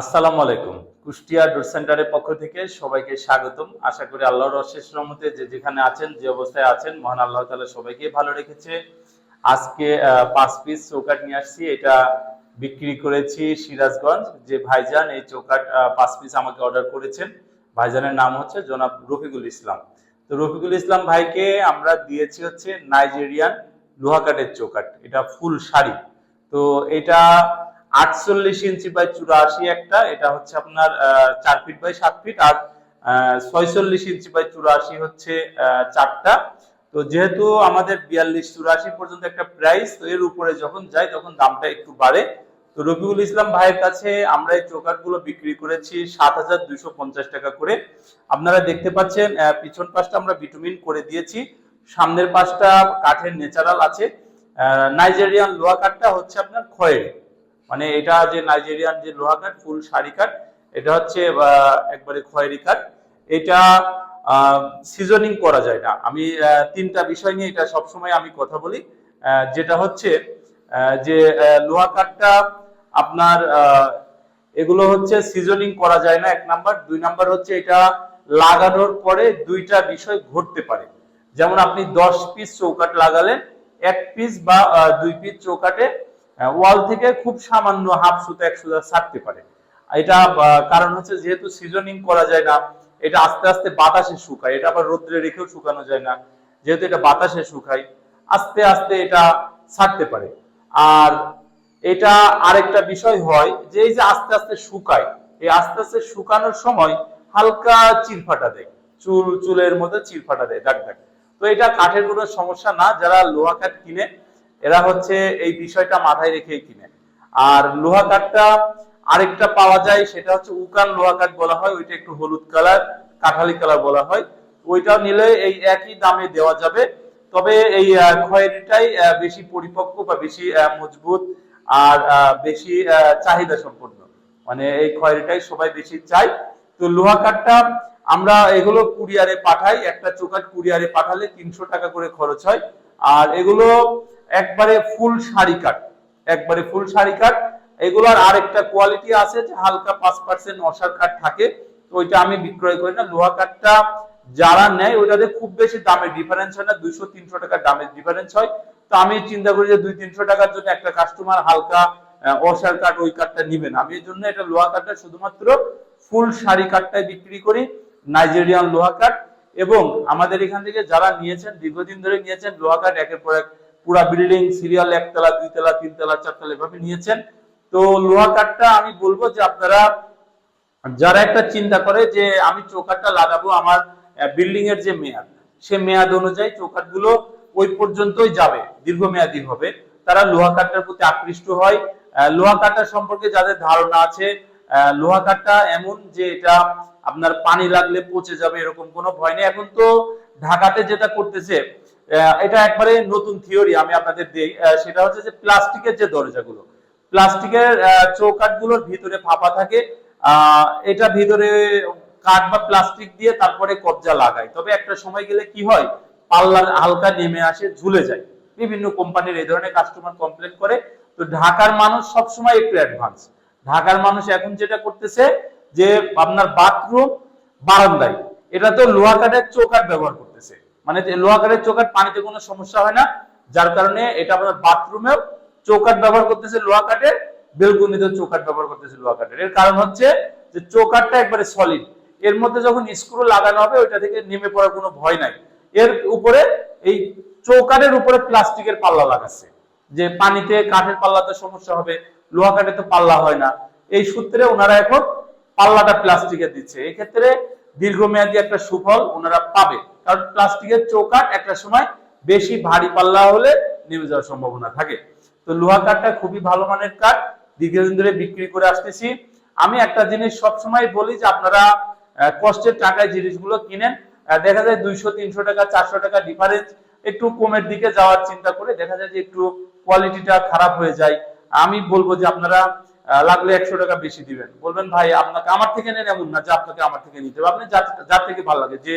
আসসালামু আলাইকুম। কুষ্টিয়া ডোর সেন্টারের পক্ষ থেকে সবাইকে স্বাগতম। আশা করি আল্লাহর অশেষ রহমতে যে যেখানে আছেন, যে অবস্থায় আছেন, মহান আল্লাহ তাআলা সবাইকে ভালো রেখেছে। আজকে পাঁচ পিস চৌকাট নিয়ে আসছি। এটা বিক্রি করেছি সিরাজগঞ্জ। যে ভাইজান এই চৌকাট পাঁচ পিস আমাকে অর্ডার করেছেন, ভাইজানের নাম হচ্ছে জনাব রফিকুল ইসলাম। তো রফিকুল ইসলাম ভাইকে আমরা দিয়েছি হচ্ছে নাইজেরিয়ান লোহাকাটের চৌকাট এটা ফুল শাড়ি। তো এটা আটচল্লিশ ইঞ্চি বাই চুরাশি একটা, এটা হচ্ছে আপনার চার ফিট বাই সাত ফিট আর ছয়চল্লিশ ইঞ্চি বাই চুরাশি হচ্ছে চারটা। তো যেহেতু আমাদের বিয়াল্লিশ চুরাশি পর্যন্ত একটা প্রাইস তো এর উপরে যখন যায় তখন দামটা একটু বাড়ে। তো রবিউল ইসলাম ভাইয়ের কাছে আমরা এই চৌকাটগুলো বিক্রি করেছি সাত হাজার দুইশো পঞ্চাশ টাকা করে। আপনারা দেখতে পাচ্ছেন পিছন পাশটা আমরা ভিটামিন করে দিয়েছি। সামনের পাশটা কাঠের নেচারাল আছে। নাইজেরিয়ান লোহা কাঠটা হচ্ছে আপনার খয়েরি। মানে এটা যে নাইজেরিয়ান যে লোহা কাঠ, ফুল শাড়ি কাঠ, এটা হচ্ছে একবারে খয়েরি কাঠ। এটা সিজনিং করা যায় না। আমি তিনটা বিষয় নিয়ে এটা সবসময় আমি কথা বলি। যেটা হচ্ছে যে লোহা কাঠটা আপনার এগুলো হচ্ছে সিজনিং করা যায় না, এক নাম্বার। দুই নাম্বার হচ্ছে এটা লাগানোর পরে দুইটা বিষয় ঘটতে পারে। যেমন আপনি দশ পিস চৌকাট লাগালেন, এক পিস বা দুই পিস চৌকাটে ওয়াল থেকে খুব সামান্য হাফ সুতা, এক সুতা ছাড়তে পারে। এটা কারণ হচ্ছে যেহেতু সিজনিং করা যায় না, এটা আস্তে আস্তে বাতাসে শুকায়, এটা আবার রোদ্রে রেখেও শুকানো যায় না, যেহেতু এটা বাতাসে শুকায়, আস্তে আস্তে এটা ছাড়তে পারে। আর এটা আরেকটা বিষয় হয় যে এই যে আস্তে আস্তে শুকায়, এই আস্তে আস্তে শুকানোর সময় হালকা চিরফাটা দেয়, চুল, চুলের মধ্যে চিরফাটা দেয়, দাগ দাগ। তো এটা কাঠের কোনো সমস্যা না, যারা লোহা কাঠ কিনে এরা হচ্ছে এই বিষয়টা মাথায় রেখেই কিনে। আর লোহা কাঠটা আরেকটা পাওয়া যায়, সেটা হচ্ছে উকান লোহা কাঠ বলা হয়, ওইটা একটু হলুদ কালার, কাঠালি কালার বলা হয়। ওইটাও নিলে এই একই দামে দেওয়া যাবে। তবে এই খয়েরিটাই বেশি পরিপক্ক বা বেশি মজবুত আর বেশি চাহিদা সম্পন্ন। মানে এই খয়েরিটাই সবাই বেশি চাই তো লোহা কাঠটা আমরা এগুলো কুরিয়ারে পাঠাই, একটা চোকাট কুরিয়ারে পাঠালে তিনশো টাকা করে খরচ হয়। আর এগুলো একবারে ফুল শাড়ি কাঠ একবারে ফুল শাড়ি কাঠ এগুলোর আরেকটা কোয়ালিটি আছে যে হালকা পাঁচ পার্সেন্ট অসার কাঠ থাকে, তো ওইটা আমি বিক্রয় করি না। লোহা কাঠটা যারা নেয়, ওইটাতে খুব বেশি দামের ডিফারেন্স হয় না, দুইশো, তিনশো টাকার দামের ডিফারেন্স হয়। তো আমি চিন্তা করি যে দুই, তিনশো টাকার জন্য একটা কাস্টমার হালকা অসার কাঠ ওই কাঠটা নিবে না। আমি এই জন্য এটা লোহা কাঠটা শুধুমাত্র ফুল শাড়ি কাঠটাই বিক্রি করি নাইজেরিয়ান লোহা কাঠ এবং আমাদের এখান থেকে যারা নিয়েছেন, দীর্ঘদিন ধরে নিয়েছেন, লোহা কাঠ একের পর এক পুরা বিল্ডিং সিরিয়াল একতলা, দুইতলা, তিনতলা, চারতলা এভাবে নিয়েছেন। তো লোহা কাঠটা আমি বলব যে আপনারা যারা একটা চিন্তা করে যে আমি চৌকাঠটা লাগাবো আমার বিল্ডিং এর যে মেয়াদ, সে মেয়াদ অনুযায়ী চৌকাঠগুলো ওই পর্যন্তই যাবে, দীর্ঘমেয়াদী হবে। তারা লোহা কাঠটার প্রতি আকৃষ্ট হয়। লোহা কাঠটা সম্পর্কে যাদের ধারণা আছে লোহা কাঠটা এমন যে এটা আপনার পানি লাগলে পচে যাবে এরকম কোনো ভয় নেই। এখন তো ঢাকাতে যেটা করতেছে এটা একবারে নতুন থিওরি আমি আপনাদের দিই। সেটা হচ্ছে যে প্লাস্টিকের যে দরজাগুলো, প্লাস্টিকের চৌকাঠগুলোর ভিতরে ফাঁপা থাকে। এটা ভিতরে কাঠ বা প্লাস্টিক দিয়ে তারপরে কবজা লাগায়। তবে একটা সময় গেলে কি হয়? পাল্লার হালকা নেমে আসে, ঝুলে যায়। বিভিন্ন কোম্পানির এই ধরনের কাস্টমার কমপ্লেন করে। তো ঢাকার মানুষ সবসময় একটু অ্যাডভান্স ঢাকার মানুষ এখন যেটা করতেছে যে, আপনার বাথরুম বারান্দায়। এটা তো লোহা কাঠের চৌকাঠ ব্যবহার করতেছে। মানে যে লোহা কাঠের চৌকাঠ পানিতে কোনো সমস্যা হয় না, যার কারণে এটা আপনার বাথরুমেও চৌকাঠ ব্যবহার করতেছে লোহা কাঠের বেলকুনিতেও চৌকাঠ ব্যবহার করতেছে লোহা কাঠের। এর কারণ হচ্ছে যে চৌকাঠটা একবারে সলিড এর মধ্যে যখন স্ক্রু লাগানো হবে, ওইটা থেকে নেমে পড়ার কোনো ভয় নাই। এর উপরে এই চৌকাঠের উপরে প্লাস্টিকের পাল্লা লাগাচ্ছে। যে পানিতে কাঠের পাল্লাতে সমস্যা হবে, লোহা কাঠে তো পাল্লা হয় না। এই সূত্রে ওনারা এখন পাল্লাটা প্লাস্টিকের দিচ্ছে। এক্ষেত্রে দীর্ঘমেয়াদী একটা সুফল ওনারা পাবে। কারণ প্লাস্টিকের চৌকাঠ একটা সময় বেশি ভারী পাল্লা হলে নেমে যাওয়ার সম্ভাবনা থাকে। তো লোহা কাঠটা খুবই ভালো মানের কাঠ, দীর্ঘদিন ধরে বিক্রি করে আসতেছি। আমি একটা জিনিস সবসময় বলি যে আপনারা কষ্টের টাকায় জিনিসগুলো কিনেন। দেখা যায় দুইশো, তিনশো টাকা, চারশো টাকা ডিফারেন্স একটু কমের দিকে যাওয়ার চিন্তা করে দেখা যায় যে একটু কোয়ালিটিটা খারাপ হয়ে যায়। আমি বলব যে আপনারা লাগলে একশো টাকা বেশি দিবেন। বলবেন, ভাই, আপনাকে আমার থেকে নেন এমন না যে আপনাকে আমার থেকে নিতে হবে। আপনি যার থেকে ভালো লাগে, যে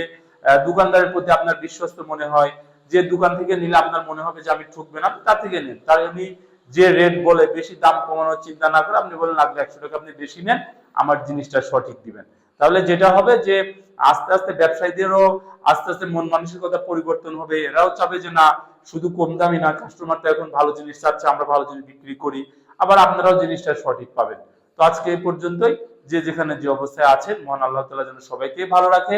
দোকানদারের প্রতি আপনার বিশ্বস্ত মনে হয়, যে দোকান থেকে নিলে আপনার মনে হবে যে আমি ঠকবেন আপনি তার থেকে নেন। তার উনি যে রেট বলে বেশি দাম কমানোর চিন্তা না করে আপনি বলেন লাগলে একশো টাকা, আপনি বেশি নেন, আমার জিনিসটা সঠিক দিবেন। তাহলে যেটা হবে যে আস্তে আস্তে ব্যবসায়ীদেরও আস্তে আস্তে মন মানসিকতা পরিবর্তন হবে, এরাও চাবে যে না, শুধু কম দামি না কাস্টমার তো এখন ভালো জিনিস চাচ্ছে, আমরা ভালো জিনিস বিক্রি করি, আবার আপনারাও জিনিসটা সঠিক পাবেন। তো আজকে এই পর্যন্তই, যে যেখানে যে অবস্থায় আছেন, মহান আল্লাহ তালা যেন সবাইকে ভালো রাখে